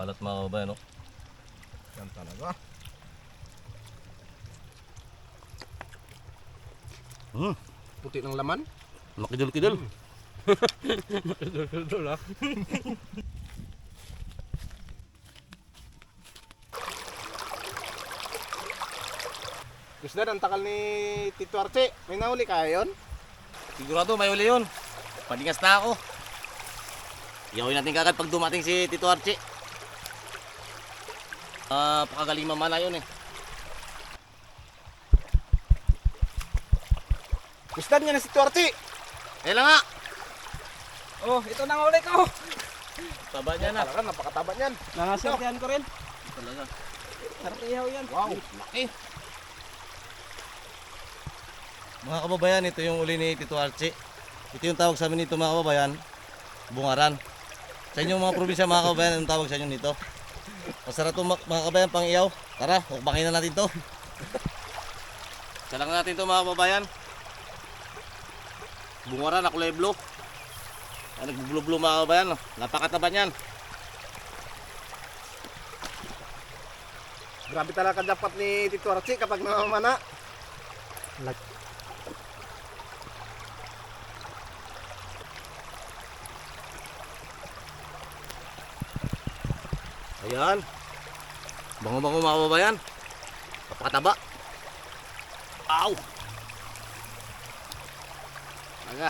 Balat mga kababayan, no? Yan talaga. Hmm, Puti ng laman. makidul-kidul. Idol ah. Gusto na, ang takal ni Tito Arche. May nahuli kaya yun? Sigurado may uli yun. Paningas na ako. Iyawin natin kagad pag dumating si Tito Archie. Ah, pakagaling mamala yun eh. Gusto niya na si Arche. Eh lang nga. Oh, ito na ang uli ko. Taba niya na. Talaga, napakataba niyan. Nangasortihan ko rin. Talaga. Sarap ihaw yan. Wow. Laki. Mga kababayan, ito yung uli ni Tito Archie. Ito yung tawag sa amin nito mga kababayan. Bungaran. Sa inyo mga probinsya mga kababayan, anong tawag sa inyo nito? Masarap to mga kababayan pang iyaw. Tara, hukbakin na natin to. Salang natin to mga kababayan. Bungaran na kulay blue. Ay, nagbublue-blue mga kababayan. Napakataba niyan. Grabe talaga dapat ni Tito Arche kapag namamana. Ayan. Bango-bango mga kababayan. Napakataba. Ow! Aga.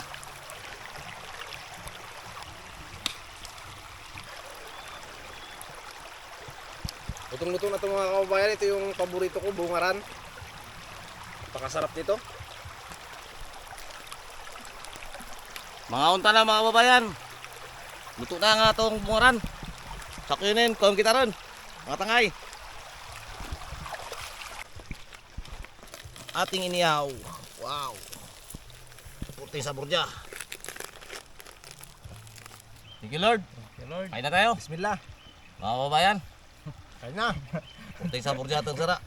Lutong-luto na ito mga kababayan. Ito yung paborito ko, bungaran. Napakasarap nito. Mga unta na mga kababayan. Luto na nga itong bungaran. Sakunin, kawang kita ron. Mga tangay. Ating inihaw. Wow. Puti sa burja. Thank you Lord. Okay, Lord. Kain na tayo. Bismillah. Mga kababayan. Kain na. Puti sa burja itong sara.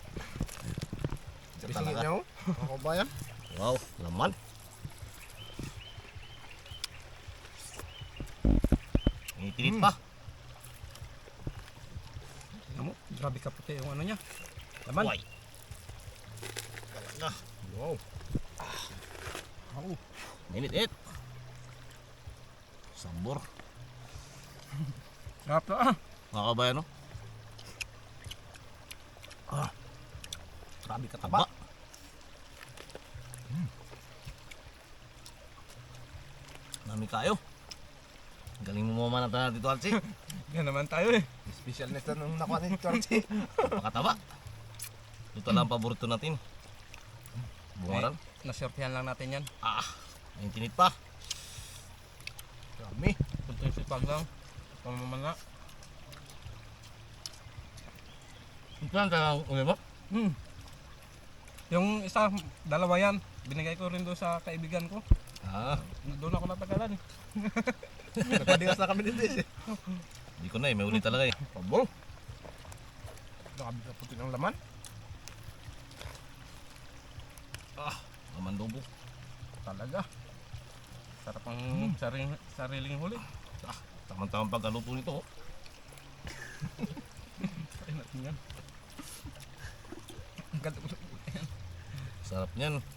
Talaga. niyo, mga kababayan. Wow, laman. Itinit pa. Grabe ka puti yung ano niya. Laman. Uy. Talaga. Wow. Minit-it. Sambor. Sarap to ah. Mga kabayan, no? Grabe kataba. Taba. Nami kayo. Galing mo mama na dito, Archie. Yan naman tayo eh. Special nito nung nakuha ni Tito Arche. Pakataba. Ito lang ang paborito natin. Bungaran. Nasortihan lang natin yan. Ah, may tinit pa. Dami. Punto yung sipag lang. Pamamana. Ito lang talagang uli mo. Hmm. Yung isa, dalawa yan. Binigay ko rin doon sa kaibigan ko. Ah, Doon ako natagalan. Nagpadigas na kami dito eh. hindi ko na eh. May uli talaga eh. Pabo. Grabe ka puti ng laman. Ah, laman lobo. Talaga. Sarap ang sariling, sariling huli. Ah, tamang-tamang pagkaluto nito. oh. Kain natin yan. Ang ganda ko. Sarap niyan.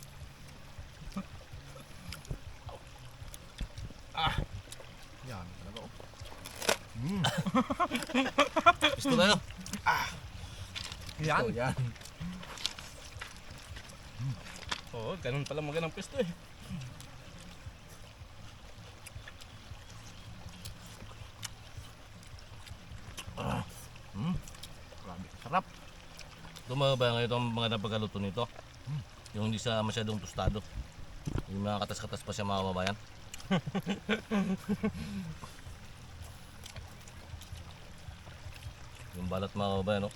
Yan. Oh. Gusto tayo. Yan. Oh, yan. Oo, ganun pala magandang pesto eh. Grabe. Sarap. Ito mga ba ngayon ang mga napagkaluto nito. Yung hindi sa masyadong tostado. Yung mga katas-katas pa siya mga kababayan. yung balat mga kababayan, no?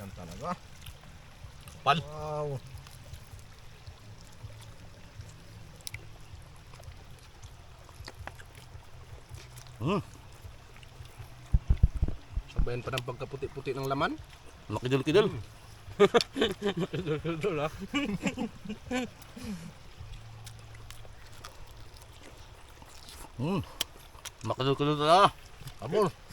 Yan talaga. Pal. Wow. Hmm. Sabayan pa ng pagkaputi-puti ng laman. Makidul-kidul. Idol ah. Hmm. Makidul-kidul talaga. Amor.